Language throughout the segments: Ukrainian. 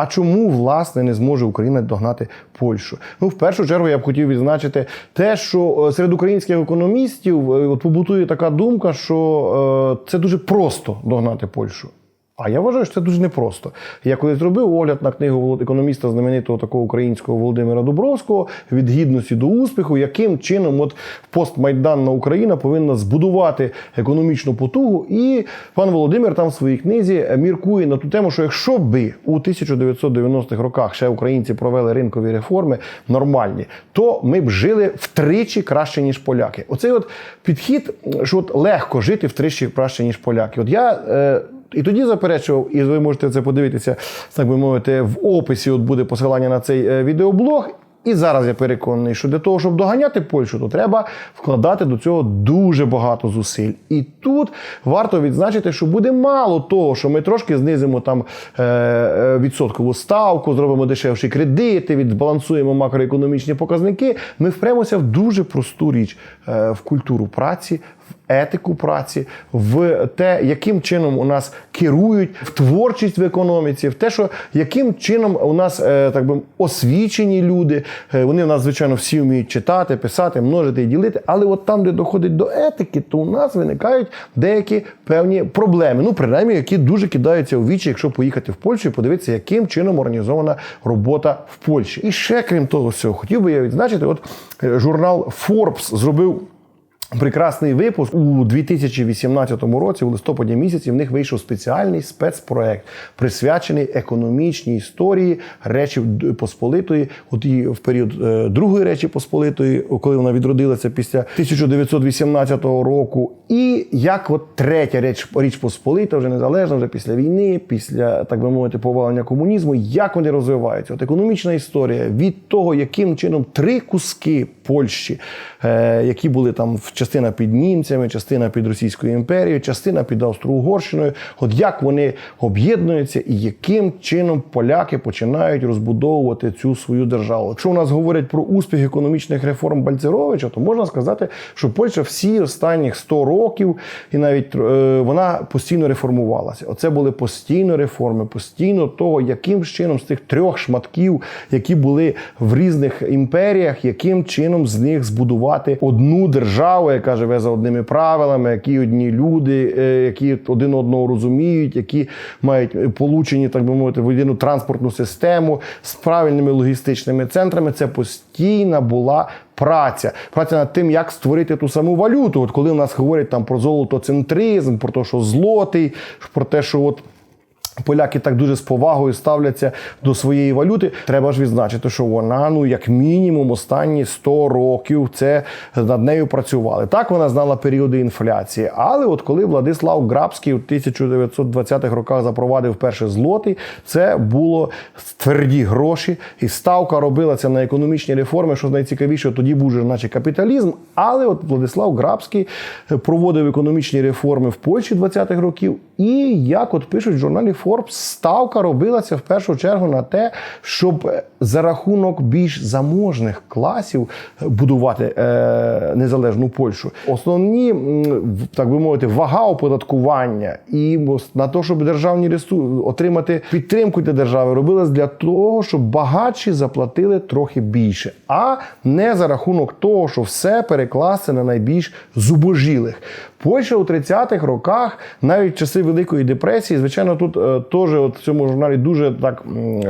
А чому власне не зможе Україна догнати Польщу? Ну, в першу чергу я б хотів відзначити те, що е, серед українських економістів е, от побутує така думка, що е, це дуже просто догнати Польщу. А я вважаю, що це дуже непросто. Я колись зробив огляд на книгу економіста знаменитого такого українського Володимира Дубровського від гідності до успіху, яким чином от постмайданна Україна повинна збудувати економічну потугу. І пан Володимир там в своїй книзі міркує на ту тему, що якщо би у 1990-х роках ще українці провели ринкові реформи нормальні, то ми б жили втричі краще ніж поляки. Оцей от підхід, що от легко жити втричі краще ніж поляки. От я. Е, і тоді заперечував, і ви можете це подивитися, так би мовити, в описі. От буде посилання на цей е, відеоблог. І зараз я переконаний, що для того, щоб доганяти Польщу, то треба вкладати до цього дуже багато зусиль. І тут варто відзначити, що буде мало того, що ми трошки знизимо там е, е, відсоткову ставку, зробимо дешевші кредити, відбалансуємо макроекономічні показники. Ми впремося в дуже просту річ в культуру праці, етику праці, в те, яким чином у нас керують, в творчість в економіці, в те, що яким чином у нас е, так би освічені люди. Е, Вони в нас, звичайно, всі вміють читати, писати, множити і ділити. Але от там, де доходить до етики, то у нас виникають деякі певні проблеми. Ну, принаймні, які дуже кидаються у вічі, якщо поїхати в Польщу і подивитися, яким чином організована робота в Польщі. І ще крім того всього, хотів би я відзначити, от е, журнал Forbes зробив. Прекрасний випуск у 2018 році, в листопаді місяці, в них вийшов спеціальний спецпроект, присвячений економічній історії Речі Посполитої, от і в період е, Другої Речі Посполитої, коли вона відродилася після 1918 року. І як от третя річ, річ Посполита, вже незалежна, вже після війни, після так би мовити, повалення комунізму, як вони розвиваються? От економічна історія від того, яким чином три куски Польщі, е, які були там в частина під німцями, частина під Російською імперією, частина під Австро-Угорщиною. От як вони об'єднуються і яким чином поляки починають розбудовувати цю свою державу. Якщо у нас говорять про успіх економічних реформ Бальцеровича, то можна сказати, що Польща всі останніх 100 років і навіть е, вона постійно реформувалася. Оце були постійно реформи, постійно того, яким чином з тих трьох шматків, які були в різних імперіях, яким чином з них збудувати одну державу, яка живе за одними правилами, які одні люди, е, які один одного розуміють, які мають получені, так би мовити, в єдину транспортну систему з правильними логістичними центрами. Це постійна була. Праця, праця над тим, як створити ту саму валюту. От коли у нас говорять там про золотоцентризм, про те, що злотий, про те, що от Поляки так дуже з повагою ставляться до своєї валюти. Треба ж відзначити, що вона, ну як мінімум, останні 100 років це над нею працювали. Так вона знала періоди інфляції. Але от коли Владислав Грабський у 1920-х роках запровадив перший злотий, це було тверді гроші, і ставка робилася на економічні реформи. Що найцікавіше, тоді був вже наче капіталізм. Але от Владислав Грабський проводив економічні реформи в Польщі 20-х років. І як от пишуть журналі Forbes, ставка робилася в першу чергу на те, щоб за рахунок більш заможних класів будувати е, незалежну Польщу. Основні, так би мовити, вага оподаткування і на те, щоб державні ресурси отримати підтримку для держави, робилась для того, щоб багатші заплатили трохи більше, а не за рахунок того, що все перекласти на найбільш зубожілих. Польща у 30-х роках, навіть часи Великої депресії, звичайно, тут е, теж от в цьому журналі дуже так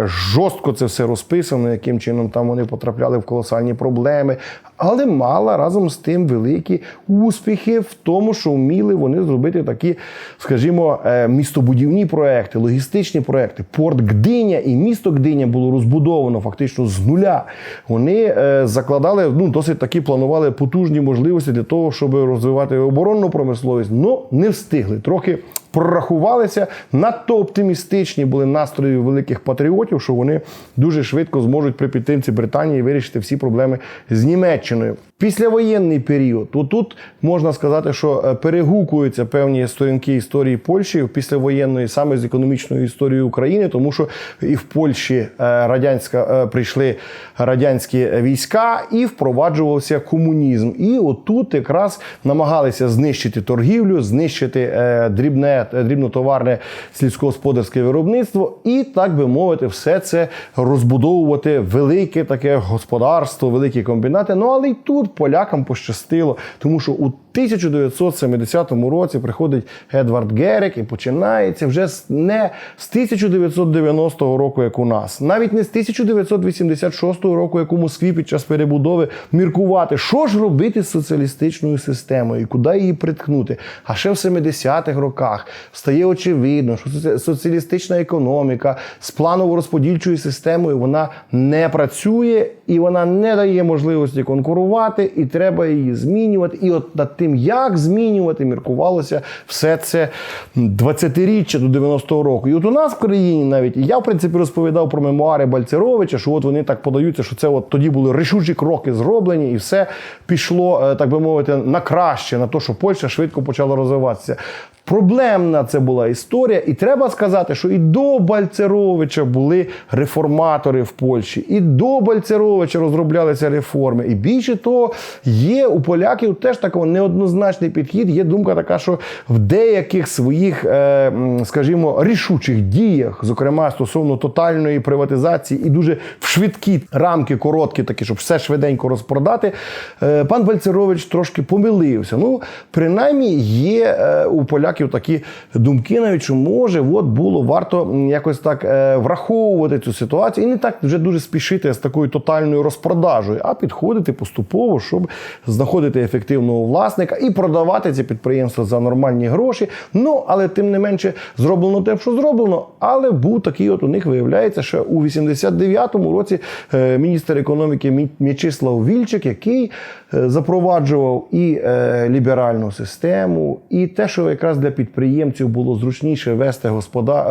жорстко це все розписано, яким чином там вони потрапляли в колосальні проблеми, але мала разом з тим великі успіхи в тому, що вміли вони зробити такі, скажімо, е, містобудівні проекти, логістичні проекти. Порт Гдиня і місто Гдиня було розбудовано фактично з нуля. Вони е, закладали ну досить такі планували потужні можливості для того, щоб розвивати оборонну промисловість. Ну не встигли трохи. Прорахувалися надто оптимістичні були настрої великих патріотів, що вони дуже швидко зможуть при підтримці Британії вирішити всі проблеми з Німеччиною. Післявоєнний період. Тут можна сказати, що е, перегукуються певні сторінки історії Польщі післявоєнної, саме з економічною історією України, тому що і в Польщі е, радянська е, прийшли радянські війська і впроваджувався комунізм. І отут якраз намагалися знищити торгівлю, знищити дрібне дрібне, е, дрібнотоварне сільськогосподарське виробництво, і так би мовити, все це розбудовувати велике таке господарство, великі комбінати. Ну але й тут полякам пощастило, тому що у 1970 році приходить Едвард Герик і починається вже не з 1990 року, як у нас, навіть не з 1986 року, як у Москві під час перебудови міркувати, що ж робити з соціалістичною системою, і куди її приткнути. А ще в 70-х роках стає очевидно, що соціалістична економіка з планово-розподільчою системою вона не працює і вона не дає можливості конкурувати, і треба її змінювати. І от над тим, як змінювати, міркувалося все це 20-річчя до 90-го року. І от у нас в країні навіть я, в принципі, розповідав про мемуари Бальцеровича, що от вони так подаються, що це от тоді були рішучі кроки зроблені, і все пішло, е, так би мовити, на краще, на те, що Польща швидко почала розвиватися. Проблемна це була історія, і треба сказати, що і до Бальцеровича були реформатори в Польщі, і до Бальцеровича розроблялися реформи. І більше того, є у поляків теж такий неоднозначний підхід. Є думка така, що в деяких своїх, е, скажімо, рішучих діях, зокрема стосовно тотальної приватизації, і дуже в швидкі рамки, короткі, такі, щоб все швиденько розпродати, е, пан Бальцерович трошки помилився. Ну, принаймні, є е, у поляків такі думки, навіть що може, от було варто якось так е, враховувати цю ситуацію і не так вже дуже спішити з такою тотальною розпродажею, а підходити поступово, щоб знаходити ефективного власника і продавати ці підприємства за нормальні гроші. Ну, але тим не менше зроблено те, що зроблено. Але був такий, от у них виявляється, що у 89-му році е, міністр економіки Мі- М'ячислав Вільчик, який е, запроваджував і ліберальну систему, і те, що якраз для підприємців було зручніше вести господа,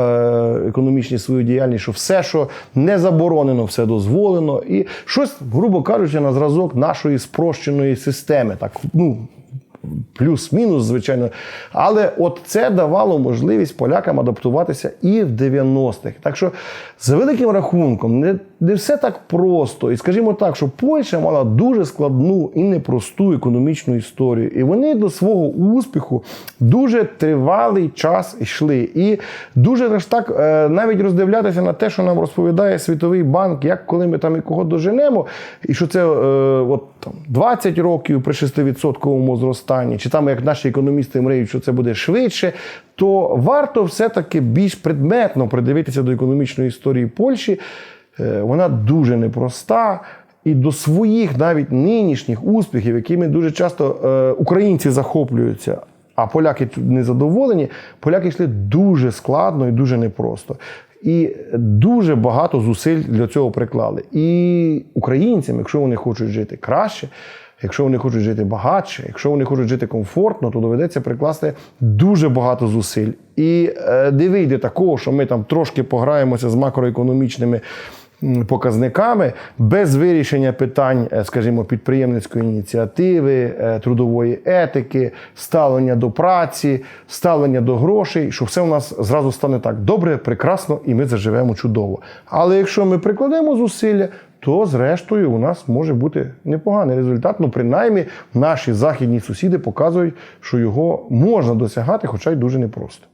е, економічні свою діяльність, що все, що не заборонено, все дозволено, і щось, грубо кажучи, на зразок нашої спрощеної системи. Так, ну, плюс-мінус, звичайно. Але от це давало можливість полякам адаптуватися і в 90-х. Так що, за великим рахунком, не, не все так просто. І скажімо так, що Польща мала дуже складну і непросту економічну історію. І вони до свого успіху дуже тривалий час йшли. І дуже аж так е, навіть роздивлятися на те, що нам розповідає Світовий банк, як коли ми там і кого доженемо, і що це е, от, там, 20 років при 6% зростанні, чи там як наші економісти мріють, що це буде швидше, то варто все-таки більш предметно придивитися до економічної історії Польщі. Е, Вона дуже непроста. І до своїх навіть нинішніх успіхів, якими дуже часто е, українці захоплюються, а поляки тут незадоволені, поляки йшли дуже складно і дуже непросто. І дуже багато зусиль для цього приклали. І українцям, якщо вони хочуть жити краще, якщо вони хочуть жити багатше, якщо вони хочуть жити комфортно, то доведеться прикласти дуже багато зусиль. І е, не вийде такого, що ми там трошки пограємося з макроекономічними показниками без вирішення питань, е, скажімо, підприємницької ініціативи, е, трудової етики, ставлення до праці, ставлення до грошей, що все у нас зразу стане так добре, прекрасно, і ми заживемо чудово. Але якщо ми прикладемо зусилля, то зрештою у нас може бути непоганий результат. Ну, принаймні, наші західні сусіди показують, що його можна досягати, хоча й дуже непросто.